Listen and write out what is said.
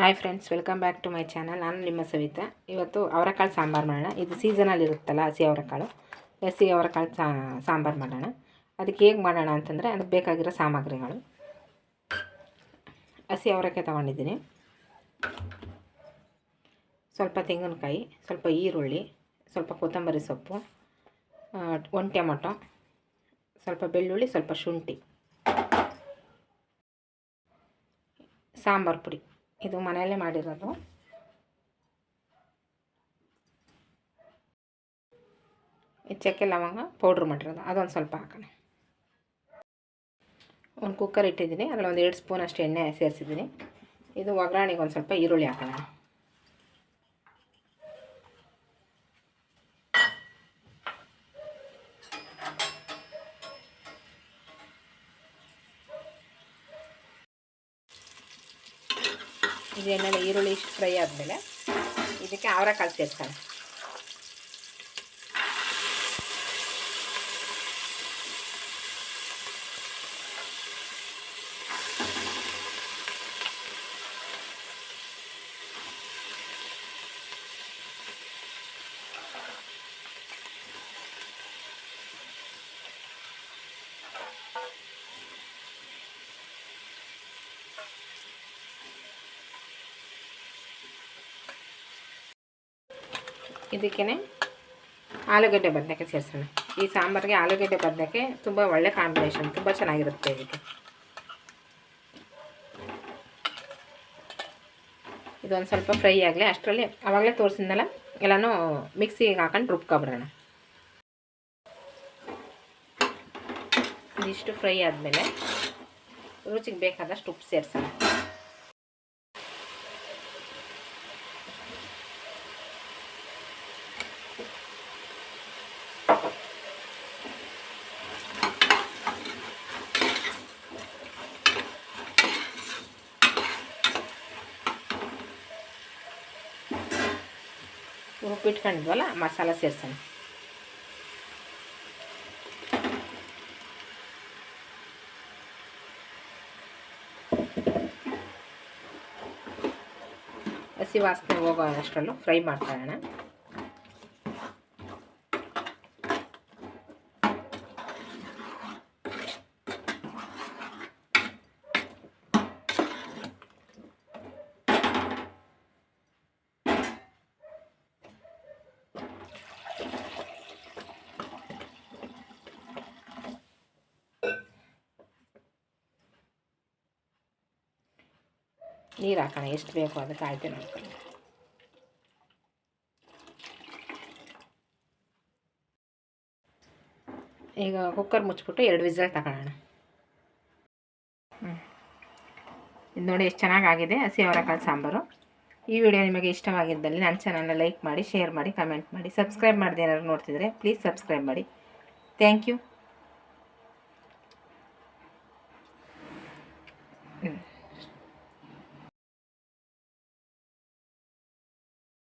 Hi friends welcome back to my channel ನಾನು ನಿಮ್ಮ ಸವಿತಾ. ಇವತ್ತು ಅವರೆಕಾಳು ಸಾಂಬಾರು ಮಾಡೋಣ. ಇದು ಸೀಸನಲ್ಲಿ ಇರುತ್ತಲ್ಲ ಹಸಿ ಅವರೆಕಾಳು. ಹಸಿ ಅವರೆಕಾಳು ಸಾಂಬಾರು ಮಾಡೋಣ. ಅದಕ್ಕೆ ಹೇಗೆ ಮಾಡೋಣ ಅಂತಂದರೆ ಅದಕ್ಕೆ ಬೇಕಾಗಿರೋ ಸಾಮಗ್ರಿಗಳು. ಹಸಿ ಅವರೆಕಾಯಿ ತೊಗೊಂಡಿದ್ದೀನಿ. ಸ್ವಲ್ಪ ತೆಂಗಿನಕಾಯಿ, ಸ್ವಲ್ಪ ಈರುಳ್ಳಿ, ಸ್ವಲ್ಪ ಕೊತ್ತಂಬರಿ ಸೊಪ್ಪು ಒಂದು ಟೊಮೊಟೊ, ಸ್ವಲ್ಪ ಬೆಳ್ಳುಳ್ಳಿ, ಸ್ವಲ್ಪ ಶುಂಠಿ. ಸಾಂಬಾರು ಪುಡಿ. ಇದು ಮನೆಯಲ್ಲೇ ಮಾಡಿರೋದು. ಈ ಚಕ್ಕೆ ಲವಂಗ ಪೌಡ್ರ್ ಮಾಡಿರೋದು. ಅದೊಂದು ಸ್ವಲ್ಪ ಹಾಕೋಣ. ಒಂದು ಕುಕ್ಕರ್ ಇಟ್ಟಿದ್ದೀನಿ. ಅದರಲ್ಲಿ ಒಂದು ಎರಡು ಸ್ಪೂನ್ ಅಷ್ಟು ಎಣ್ಣೆ ಸೇರಿಸಿದ್ದೀನಿ. ಇದು ಒಗ್ಗರಣೆಗೆ ಒಂದು ಸ್ವಲ್ಪ ಈರುಳ್ಳಿ ಹಾಕೋಣ. ಇದು ಎಣ್ಣೆಲೆ ಈರುಳ್ಳಿ ಇಷ್ಟು ಫ್ರೈ ಆದಮೇಲೆ ಇದಕ್ಕೆ ಅವರೆಕಾಳು ಸೇರ್ಸೋಣ ಇದಕ್ಕೇ ಆಲೂಗಡ್ಡೆ ಬದನೆಕಾಯಿ ಸೇರಿಸೋಣ. ಈ ಸಾಂಬಾರಿಗೆ ಆಲೂಗಡ್ಡೆ ಬದನೆಕಾಯಿ ತುಂಬ ಒಳ್ಳೆ ಕಾಂಬಿನೇಷನ್ ತುಂಬ ಚೆನ್ನಾಗಿರುತ್ತೆ ಇದಕ್ಕೆ. ಇದೊಂದು ಸ್ವಲ್ಪ ಫ್ರೈ ಆಗಲಿ, ಅಷ್ಟರಲ್ಲಿ ಆವಾಗಲೇ ತೋರಿಸಿದ್ನಲ್ಲ, ಎಲ್ಲನೂ ಮಿಕ್ಸಿಗೆ ಹಾಕೊಂಡು ರುಬ್ಕೊಬಿಡೋಣ. ಇದಿಷ್ಟು ಫ್ರೈ ಆದಮೇಲೆ ರುಚಿಗೆ ಬೇಕಾದಷ್ಟು ಉಪ್ಪು ಸೇರಿಸೋಣ. ರುಬ್ಬಿಟ್ಕೊಂಡಿದ್ವಲ್ಲ ಮಸಾಲ ಸೇರ್ಸೋಣ ಹಸಿ ವಾಸನೆ ಹೋಗೋ ಅಷ್ಟರಲ್ಲೂ ಫ್ರೈ ಮಾಡ್ಕೊಳ್ಳೋಣ ನೀರು ಹಾಕೋಣ ಎಷ್ಟು ಬೇಕೋ ಅದಕ್ಕೆ ಅಳತೆ ನೋಡ್ಕೊಳ್ಳಿ ಈಗ ಕುಕ್ಕರ್ ಮುಚ್ಚಿಬಿಟ್ಟು ಎರಡು ವಿಸಲ್ ತಗೊಳ್ಳೋಣ. ಹ್ಞೂ ಇದು ನೋಡಿ ಎಷ್ಟು ಚೆನ್ನಾಗಾಗಿದೆ ಅವರೆಕಾಳು ಸಾಂಬಾರು. ಈ ವಿಡಿಯೋ ನಿಮಗೆ ಇಷ್ಟವಾಗಿದ್ದಲ್ಲಿ ನನ್ನ ಚಾನಲ್ನ ಲೈಕ್ ಮಾಡಿ ಶೇರ್ ಮಾಡಿ ಕಮೆಂಟ್ ಮಾಡಿ ಸಬ್ಸ್ಕ್ರೈಬ್ ಮಾಡಿದೆ ಏನಾದ್ರು ನೋಡ್ತಿದ್ರೆ ಪ್ಲೀಸ್ ಸಬ್ಸ್ಕ್ರೈಬ್ ಮಾಡಿ. Thank you